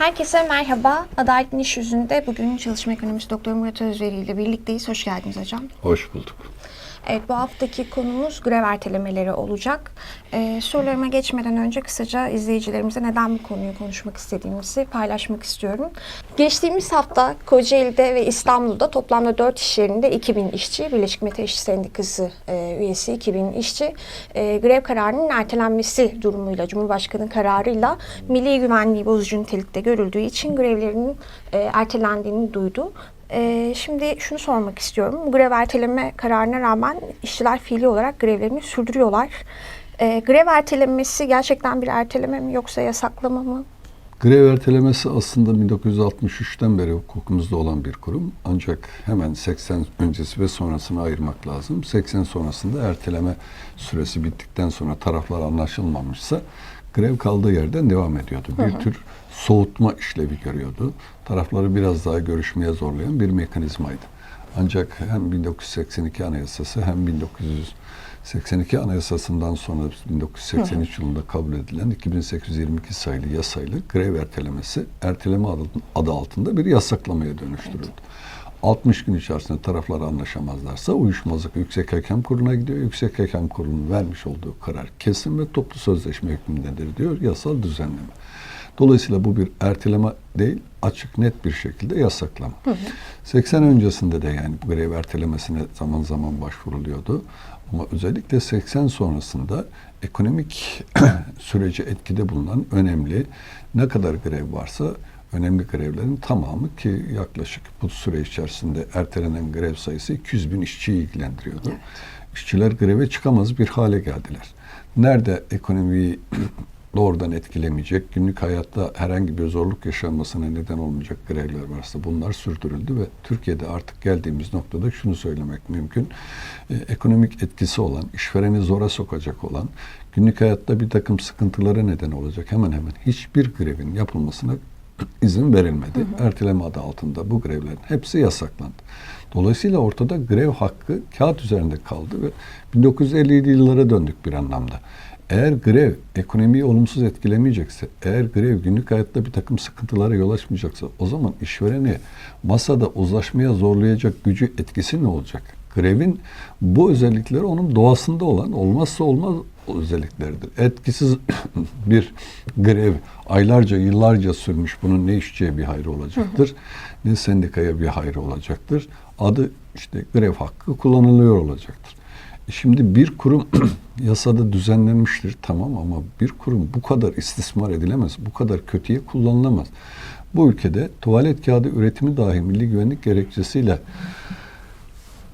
Herkese merhaba. Adaletin İş Yüzü'nde bugün çalışma ekonomisi Doktor Murat Özveri ile birlikteyiz. Hoş geldiniz hocam. Hoş bulduk. Evet bu haftaki konumuz grev ertelemeleri olacak. Ee, sorularıma geçmeden önce kısaca izleyicilerimize neden bu konuyu konuşmak istediğimizi paylaşmak istiyorum. Geçtiğimiz hafta Kocaeli'de ve İstanbul'da toplamda 4 iş yerinde 2000 işçi, Birleşik Metal İşçi Sendikası e, üyesi 2000 işçi e, grev kararının ertelenmesi durumuyla, Cumhurbaşkanı kararıyla milli güvenliği bozucu nitelikte görüldüğü için grevlerinin e, ertelendiğini duydu. Ee, şimdi şunu sormak istiyorum. Grev erteleme kararına rağmen işçiler fiili olarak grevlerini sürdürüyorlar. Ee, grev ertelenmesi gerçekten bir erteleme mi yoksa yasaklama mı? Grev ertelemesi aslında 1963'ten beri hukukumuzda olan bir kurum. Ancak hemen 80 öncesi ve sonrasını ayırmak lazım. 80 sonrasında erteleme süresi bittikten sonra taraflar anlaşılmamışsa grev kaldığı yerden devam ediyordu. Bir tür soğutma işlevi görüyordu. Tarafları biraz daha görüşmeye zorlayan bir mekanizmaydı. Ancak hem 1982 Anayasası hem 1982 Anayasasından sonra 1983 yılında kabul edilen 2822 sayılı yasayla grev ertelemesi erteleme adı, adı altında bir yasaklamaya dönüştürüldü. 60 gün içerisinde taraflar anlaşamazlarsa uyuşmazlık Yüksek Hakem Kurulu'na gidiyor. Yüksek Hakem Kurulu'nun vermiş olduğu karar kesin ve toplu sözleşme hükmündedir diyor yasal düzenleme. Dolayısıyla bu bir erteleme değil, açık net bir şekilde yasaklama. Hı hı. 80 öncesinde de yani bu grev ertelemesine zaman zaman başvuruluyordu. Ama özellikle 80 sonrasında ekonomik sürece etkide bulunan önemli ne kadar grev varsa önemli grevlerin tamamı ki yaklaşık bu süre içerisinde ertelenen grev sayısı 200 bin işçiyi ilgilendiriyordu. Evet. İşçiler greve çıkamaz bir hale geldiler. Nerede ekonomiyi doğrudan etkilemeyecek, günlük hayatta herhangi bir zorluk yaşanmasına neden olmayacak grevler varsa bunlar sürdürüldü ve Türkiye'de artık geldiğimiz noktada şunu söylemek mümkün. Ee, ekonomik etkisi olan, işvereni zora sokacak olan, günlük hayatta bir takım sıkıntılara neden olacak hemen hemen hiçbir grevin yapılmasına izin verilmedi. Hı hı. Erteleme adı altında bu grevlerin hepsi yasaklandı. Dolayısıyla ortada grev hakkı kağıt üzerinde kaldı ve 1957 yıllara döndük bir anlamda. Eğer grev ekonomiyi olumsuz etkilemeyecekse, eğer grev günlük hayatta bir takım sıkıntılara yol açmayacaksa o zaman işvereni masada uzlaşmaya zorlayacak gücü etkisi ne olacak? Grevin bu özellikleri onun doğasında olan olmazsa olmaz özellikleridir. Etkisiz bir grev aylarca yıllarca sürmüş bunun ne işçiye bir hayrı olacaktır ne sendikaya bir hayrı olacaktır. Adı işte grev hakkı kullanılıyor olacaktır. Şimdi bir kurum yasada düzenlenmiştir tamam ama bir kurum bu kadar istismar edilemez, bu kadar kötüye kullanılamaz. Bu ülkede tuvalet kağıdı üretimi dahi milli güvenlik gerekçesiyle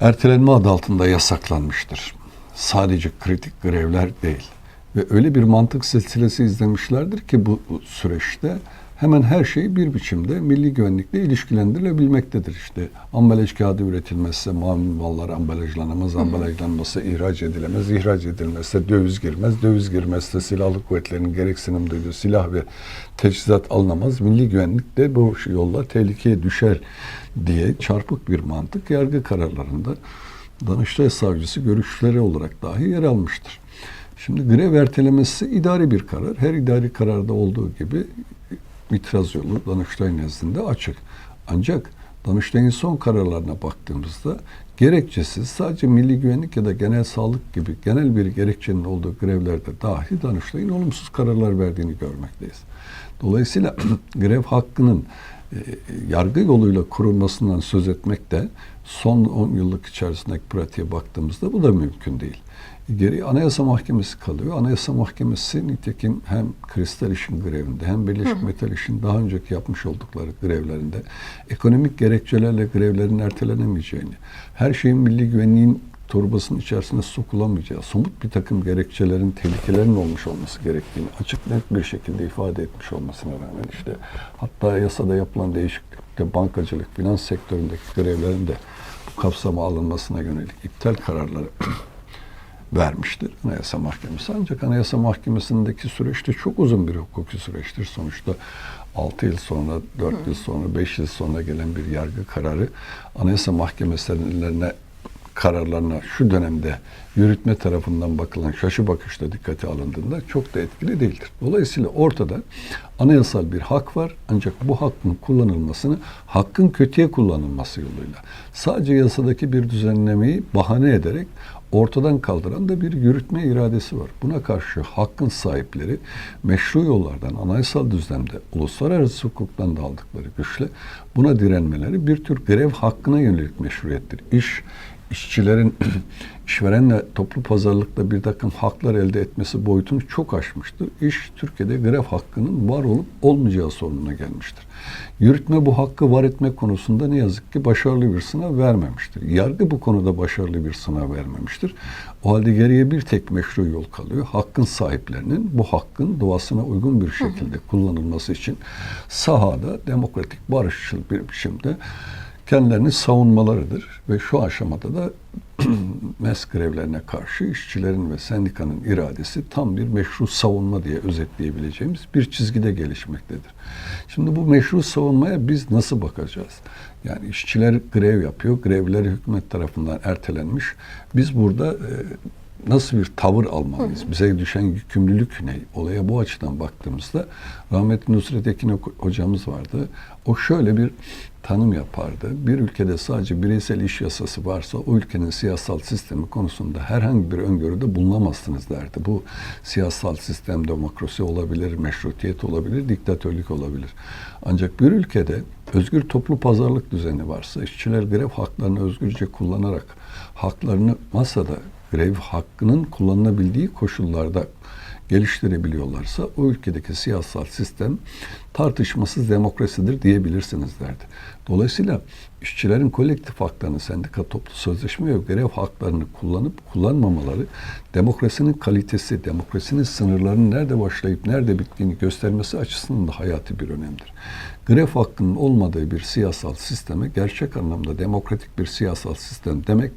ertelenme adı altında yasaklanmıştır. Sadece kritik grevler değil. Ve öyle bir mantık silsilesi izlemişlerdir ki bu süreçte hemen her şey bir biçimde milli güvenlikle ilişkilendirilebilmektedir. İşte ambalaj kağıdı üretilmezse mamul mallar ambalajlanamaz, ambalajlanmazsa ihraç edilemez, ihraç edilmezse döviz girmez, döviz girmezse silahlı kuvvetlerin gereksinim duyduğu silah ve teçhizat alınamaz, milli güvenlik de bu yolla tehlikeye düşer diye çarpık bir mantık yargı kararlarında Danıştay Savcısı görüşleri olarak dahi yer almıştır. Şimdi grev ertelemesi idari bir karar. Her idari kararda olduğu gibi itiraz yolu Danıştay nezdinde açık. Ancak Danıştay'ın son kararlarına baktığımızda gerekçesiz sadece milli güvenlik ya da genel sağlık gibi genel bir gerekçenin olduğu grevlerde dahi Danıştay'ın olumsuz kararlar verdiğini görmekteyiz. Dolayısıyla grev hakkının e, yargı yoluyla kurulmasından söz etmek de son 10 yıllık içerisindeki pratiğe baktığımızda bu da mümkün değil. Geri Anayasa Mahkemesi kalıyor. Anayasa Mahkemesi nitekim hem Kristal İş'in grevinde hem Birleşik Metal İş'in daha önceki yapmış oldukları grevlerinde ekonomik gerekçelerle grevlerin ertelenemeyeceğini, her şeyin milli güvenliğin torbasının içerisine sokulamayacağı, somut bir takım gerekçelerin, tehlikelerin olmuş olması gerektiğini açık net bir şekilde ifade etmiş olmasına rağmen işte hatta yasada yapılan değişiklikte bankacılık, finans sektöründeki grevlerin de bu kapsama alınmasına yönelik iptal kararları vermiştir Anayasa Mahkemesi. Ancak Anayasa Mahkemesi'ndeki süreçte çok uzun bir hukuki süreçtir. Sonuçta 6 yıl sonra, 4 yıl sonra, 5 yıl sonra gelen bir yargı kararı Anayasa Mahkemelerine kararlarına şu dönemde yürütme tarafından bakılan şaşı bakışta dikkate alındığında çok da etkili değildir. Dolayısıyla ortada anayasal bir hak var ancak bu hakkın kullanılmasını hakkın kötüye kullanılması yoluyla sadece yasadaki bir düzenlemeyi bahane ederek ortadan kaldıran da bir yürütme iradesi var. Buna karşı hakkın sahipleri meşru yollardan, anayasal düzlemde, uluslararası hukuktan da aldıkları güçle buna direnmeleri bir tür grev hakkına yönelik meşruiyettir. İş, işçilerin işverenle toplu pazarlıkta bir takım haklar elde etmesi boyutunu çok aşmıştır. İş Türkiye'de grev hakkının var olup olmayacağı sorununa gelmiştir. Yürütme bu hakkı var etme konusunda ne yazık ki başarılı bir sınav vermemiştir. Yargı bu konuda başarılı bir sınav vermemiştir. O halde geriye bir tek meşru yol kalıyor. Hakkın sahiplerinin bu hakkın doğasına uygun bir şekilde kullanılması için sahada demokratik barışçıl bir biçimde kendilerini savunmalarıdır ve şu aşamada da MES grevlerine karşı işçilerin ve sendikanın iradesi tam bir meşru savunma diye özetleyebileceğimiz bir çizgide gelişmektedir. Şimdi bu meşru savunmaya biz nasıl bakacağız? Yani işçiler grev yapıyor, grevleri hükümet tarafından ertelenmiş. Biz burada e, nasıl bir tavır almalıyız? Bize düşen yükümlülük ne? Olaya bu açıdan baktığımızda rahmetli Nusret Ekin hocamız vardı. O şöyle bir tanım yapardı. Bir ülkede sadece bireysel iş yasası varsa o ülkenin siyasal sistemi konusunda herhangi bir öngörüde bulunamazsınız derdi. Bu siyasal sistem demokrasi olabilir, meşrutiyet olabilir, diktatörlük olabilir. Ancak bir ülkede özgür toplu pazarlık düzeni varsa, işçiler grev haklarını özgürce kullanarak haklarını masada grev hakkının kullanılabildiği koşullarda geliştirebiliyorlarsa o ülkedeki siyasal sistem tartışmasız demokrasidir diyebilirsiniz derdi. Dolayısıyla işçilerin kolektif haklarını, sendika toplu sözleşme ve grev haklarını kullanıp kullanmamaları demokrasinin kalitesi, demokrasinin sınırlarının nerede başlayıp nerede bittiğini göstermesi açısından da hayati bir önemdir. Grev hakkının olmadığı bir siyasal sisteme gerçek anlamda demokratik bir siyasal sistem demek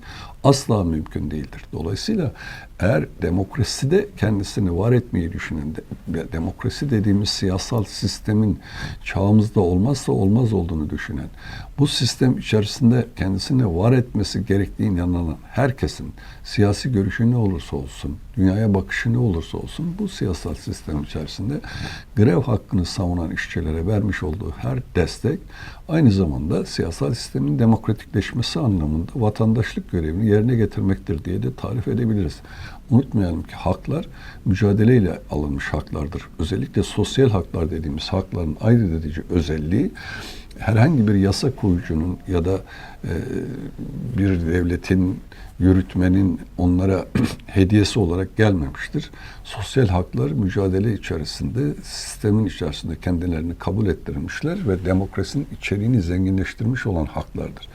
asla mümkün değildir. Dolayısıyla eğer demokraside kendisini var etmeyi düşünen, de, demokrasi dediğimiz siyasal sistemin çağımızda olmazsa olmaz olduğunu düşünen, bu sistem içerisinde kendisini var etmesi gerektiğine inanan herkesin siyasi görüşü ne olursa olsun, dünyaya bakışı ne olursa olsun bu siyasal sistem içerisinde grev hakkını savunan işçilere vermiş olduğu her destek aynı zamanda siyasal sistemin demokratikleşmesi anlamında vatandaşlık görevini yerine getirmektir diye de tarif edebiliriz. Unutmayalım ki haklar mücadeleyle alınmış haklardır. Özellikle sosyal haklar dediğimiz hakların ayrı edici özelliği herhangi bir yasa koyucunun ya da e, bir devletin yürütmenin onlara hediyesi olarak gelmemiştir. Sosyal haklar mücadele içerisinde, sistemin içerisinde kendilerini kabul ettirmişler ve demokrasinin içeriğini zenginleştirmiş olan haklardır.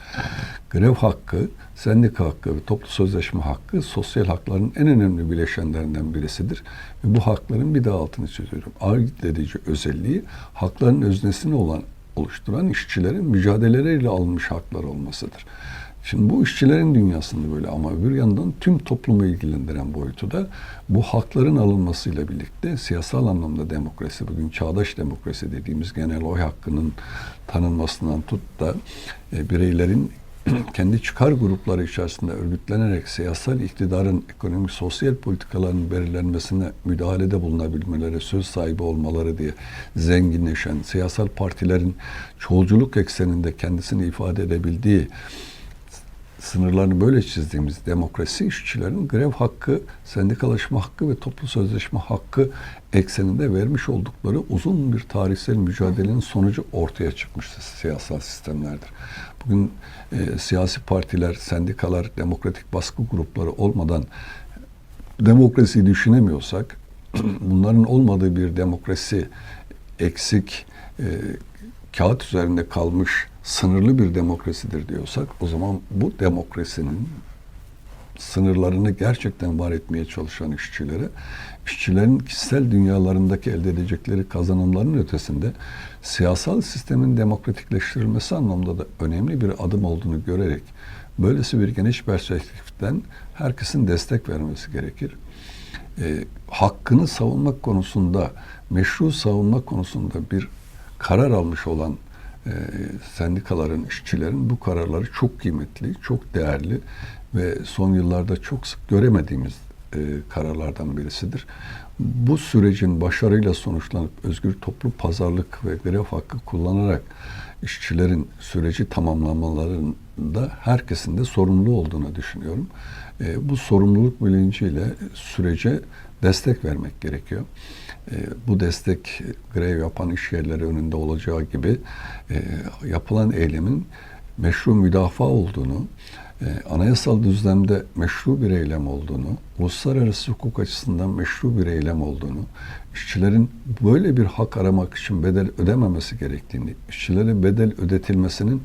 Grev hakkı, sendika hakkı ve toplu sözleşme hakkı sosyal hakların en önemli bileşenlerinden birisidir. Ve bu hakların bir daha altını çiziyorum. Ayırt edici özelliği hakların öznesini olan oluşturan işçilerin mücadeleleriyle alınmış haklar olmasıdır. Şimdi bu işçilerin dünyasında böyle ama bir yandan tüm toplumu ilgilendiren boyutu da bu hakların alınmasıyla birlikte siyasal anlamda demokrasi, bugün çağdaş demokrasi dediğimiz genel oy hakkının tanınmasından tut da e, bireylerin kendi çıkar grupları içerisinde örgütlenerek siyasal iktidarın ekonomik sosyal politikaların belirlenmesine müdahalede bulunabilmeleri, söz sahibi olmaları diye zenginleşen siyasal partilerin çoğulculuk ekseninde kendisini ifade edebildiği sınırlarını böyle çizdiğimiz demokrasi işçilerin grev hakkı, sendikalaşma hakkı ve toplu sözleşme hakkı ekseninde vermiş oldukları uzun bir tarihsel mücadelenin sonucu ortaya çıkmış siyasal sistemlerdir. Bugün e, siyasi partiler, sendikalar, demokratik baskı grupları olmadan demokrasiyi düşünemiyorsak, bunların olmadığı bir demokrasi eksik, e, kağıt üzerinde kalmış sınırlı bir demokrasidir diyorsak o zaman bu demokrasinin sınırlarını gerçekten var etmeye çalışan işçilere, işçilerin kişisel dünyalarındaki elde edecekleri kazanımların ötesinde siyasal sistemin demokratikleştirilmesi anlamda da önemli bir adım olduğunu görerek böylesi bir geniş perspektiften herkesin destek vermesi gerekir. E, hakkını savunmak konusunda, meşru savunmak konusunda bir karar almış olan e, sendikaların, işçilerin bu kararları çok kıymetli, çok değerli ve son yıllarda çok sık göremediğimiz e, kararlardan birisidir. Bu sürecin başarıyla sonuçlanıp özgür toplu pazarlık ve grev hakkı kullanarak işçilerin süreci tamamlamalarında herkesin de sorumlu olduğunu düşünüyorum. E, bu sorumluluk bilinciyle sürece destek vermek gerekiyor. E, bu destek grev yapan iş yerleri önünde olacağı gibi e, yapılan eylemin meşru müdafaa olduğunu, anayasal düzlemde meşru bir eylem olduğunu, uluslararası hukuk açısından meşru bir eylem olduğunu, işçilerin böyle bir hak aramak için bedel ödememesi gerektiğini, işçilere bedel ödetilmesinin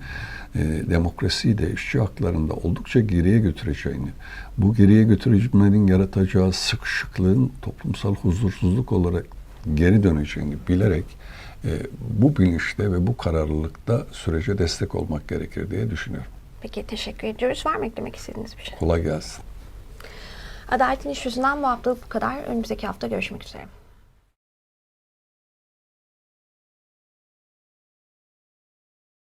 e, demokrasiyi de işçi haklarında oldukça geriye götüreceğini, bu geriye götürmenin yaratacağı sıkışıklığın toplumsal huzursuzluk olarak geri döneceğini bilerek e, bu bilinçte ve bu kararlılıkta sürece destek olmak gerekir diye düşünüyorum. Peki teşekkür ediyoruz. Var mı eklemek istediğiniz bir şey? Kolay gelsin. Adaletin İş Yüzünden bu haftalık bu kadar. Önümüzdeki hafta görüşmek üzere.